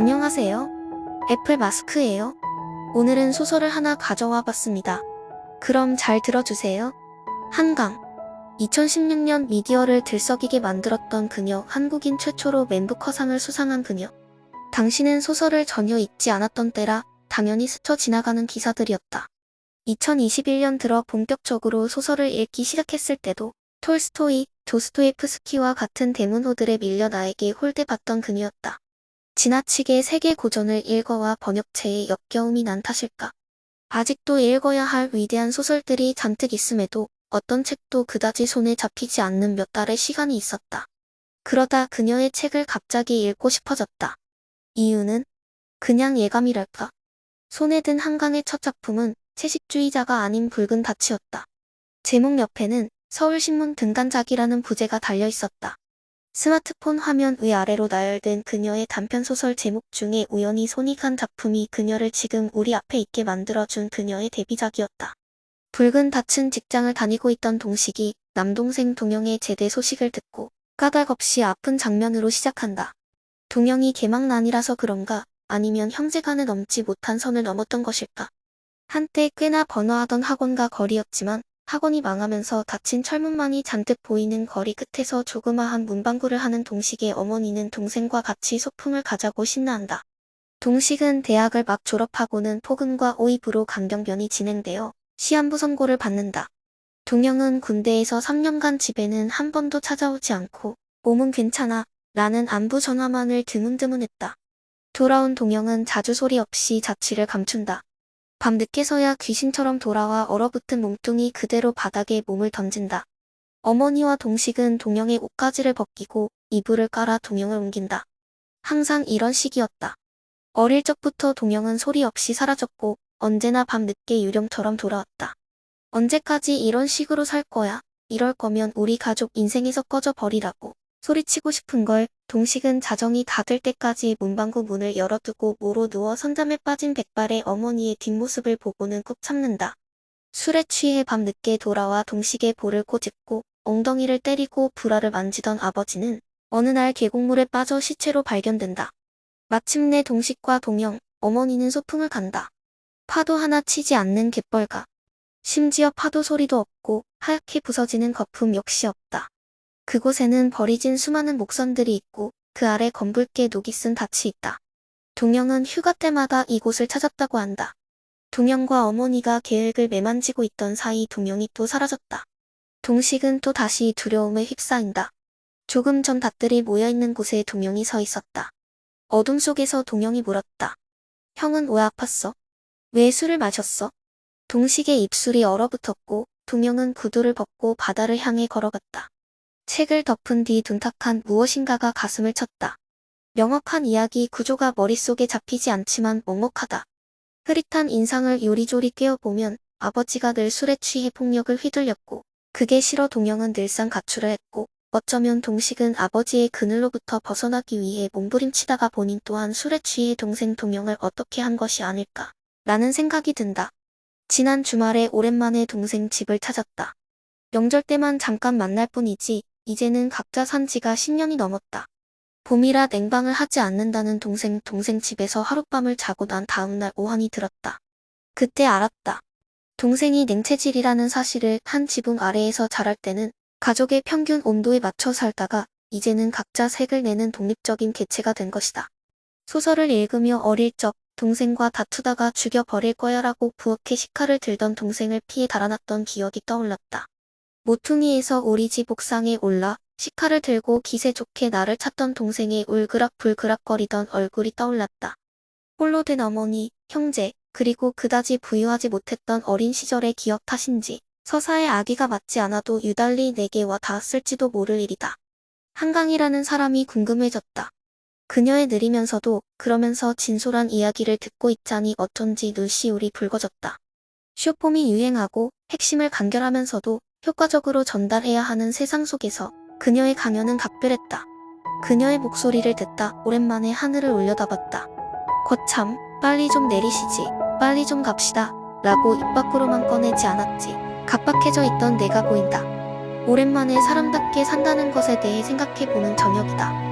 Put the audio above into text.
안녕하세요. 애플 마스크예요. 오늘은 소설을 하나 가져와 봤습니다. 그럼 잘 들어주세요. 한강. 2016년 미디어를 들썩이게 만들었던 그녀, 한국인 최초로 맨부커상을 수상한 그녀. 당시는 소설을 전혀 읽지 않았던 때라 당연히 스쳐 지나가는 기사들이었다. 2021년 들어 본격적으로 소설을 읽기 시작했을 때도 톨스토이, 도스토예프스키와 같은 대문호들에 밀려 나에게 홀대받던 그녀였다. 지나치게 세계 고전을 읽어와 번역체에 역겨움이 난 탓일까. 아직도 읽어야 할 위대한 소설들이 잔뜩 있음에도 어떤 책도 그다지 손에 잡히지 않는 몇 달의 시간이 있었다. 그러다 그녀의 책을 갑자기 읽고 싶어졌다. 이유는 그냥 예감이랄까. 손에 든 한강의 첫 작품은 채식주의자가 아닌 붉은 다치였다. 제목 옆에는 서울신문 등간작이라는 부제가 달려 있었다. 스마트폰 화면 위 아래로 나열된 그녀의 단편소설 제목 중에 우연히 손이 간 작품이 그녀를 지금 우리 앞에 있게 만들어준 그녀의 데뷔작이었다. 붉은 닫힌 직장을 다니고 있던 동식이 남동생 동영의 제대 소식을 듣고 까닭 없이 아픈 장면으로 시작한다. 동영이 개막난이라서 그런가 아니면 형제간에 넘지 못한 선을 넘었던 것일까. 한때 꽤나 번화하던 학원과 거리였지만 학원이 망하면서 닫힌 철문망이 잔뜩 보이는 거리 끝에서 조그마한 문방구를 하는 동식의 어머니는 동생과 같이 소풍을 가자고 신나한다. 동식은 대학을 막 졸업하고는 폭음과 오입으로 강경변이 진행되어 시한부 선고를 받는다. 동영은 군대에서 3년간 집에는 한 번도 찾아오지 않고 몸은 괜찮아 라는 안부 전화만을 드문드문했다. 돌아온 동영은 자주 소리 없이 자취를 감춘다. 밤 늦게서야 귀신처럼 돌아와 얼어붙은 몸뚱이 그대로 바닥에 몸을 던진다. 어머니와 동식은 동영의 옷가지를 벗기고 이불을 깔아 동영을 옮긴다. 항상 이런 식이었다. 어릴 적부터 동영은 소리 없이 사라졌고 언제나 밤 늦게 유령처럼 돌아왔다. 언제까지 이런 식으로 살 거야? 이럴 거면 우리 가족 인생에서 꺼져 버리라고 소리치고 싶은 걸 동식은 자정이 다 될 때까지 문방구 문을 열어두고 모로 누워 선잠에 빠진 백발의 어머니의 뒷모습을 보고는 꾹 참는다. 술에 취해 밤늦게 돌아와 동식의 볼을 꼬집고 엉덩이를 때리고 불화를 만지던 아버지는 어느 날 계곡물에 빠져 시체로 발견된다. 마침내 동식과 동영, 어머니는 소풍을 간다. 파도 하나 치지 않는 갯벌가. 심지어 파도 소리도 없고 하얗게 부서지는 거품 역시 없다. 그곳에는 버리진 수많은 목선들이 있고 그 아래 검붉게 녹이 쓴 밭이 있다. 동영은 휴가 때마다 이곳을 찾았다고 한다. 동영과 어머니가 계획을 매만지고 있던 사이 동영이 또 사라졌다. 동식은 또 다시 두려움에 휩싸인다. 조금 전 밭들이 모여있는 곳에 동영이 서 있었다. 어둠 속에서 동영이 물었다. 형은 왜 아팠어? 왜 술을 마셨어? 동식의 입술이 얼어붙었고 동영은 구두를 벗고 바다를 향해 걸어갔다. 책을 덮은 뒤 둔탁한 무엇인가가 가슴을 쳤다. 명확한 이야기 구조가 머릿속에 잡히지 않지만 먹먹하다. 흐릿한 인상을 요리조리 꿰어보면 아버지가 늘 술에 취해 폭력을 휘둘렸고 그게 싫어 동영은 늘상 가출을 했고 어쩌면 동식은 아버지의 그늘로부터 벗어나기 위해 몸부림치다가 본인 또한 술에 취해 동생 동영을 어떻게 한 것이 아닐까 라는 생각이 든다. 지난 주말에 오랜만에 동생 집을 찾았다. 명절 때만 잠깐 만날 뿐이지 이제는 각자 산 지가 10년이 넘었다. 봄이라 냉방을 하지 않는다는 동생 동생 집에서 하룻밤을 자고 난 다음날 오한이 들었다. 그때 알았다. 동생이 냉체질이라는 사실을 한 지붕 아래에서 자랄 때는 가족의 평균 온도에 맞춰 살다가 이제는 각자 색을 내는 독립적인 개체가 된 것이다. 소설을 읽으며 어릴 적 동생과 다투다가 죽여버릴 거야 라고 부엌에 식칼을 들던 동생을 피해 달아났던 기억이 떠올랐다. 모퉁이에서 우리 집 옥상에 올라 식칼을 들고 기세 좋게 나를 찾던 동생의 울그락불그락거리던 얼굴이 떠올랐다. 홀로 된 어머니, 형제, 그리고 그다지 부유하지 못했던 어린 시절의 기억 탓인지 서사의 아기가 맞지 않아도 유달리 내게 와 닿았을지도 모를 일이다. 한강이라는 사람이 궁금해졌다. 그녀의 느리면서도 그러면서 진솔한 이야기를 듣고 있자니 어쩐지 눈시울이 붉어졌다. 쇼폼이 유행하고 핵심을 간결하면서도 효과적으로 전달해야 하는 세상 속에서 그녀의 강연은 각별했다. 그녀의 목소리를 듣다 오랜만에 하늘을 올려다봤다. 거참, 빨리 좀 내리시지, 빨리 좀 갑시다, 라고 입 밖으로만 꺼내지 않았지. 각박해져 있던 내가 보인다. 오랜만에 사람답게 산다는 것에 대해 생각해보는 저녁이다.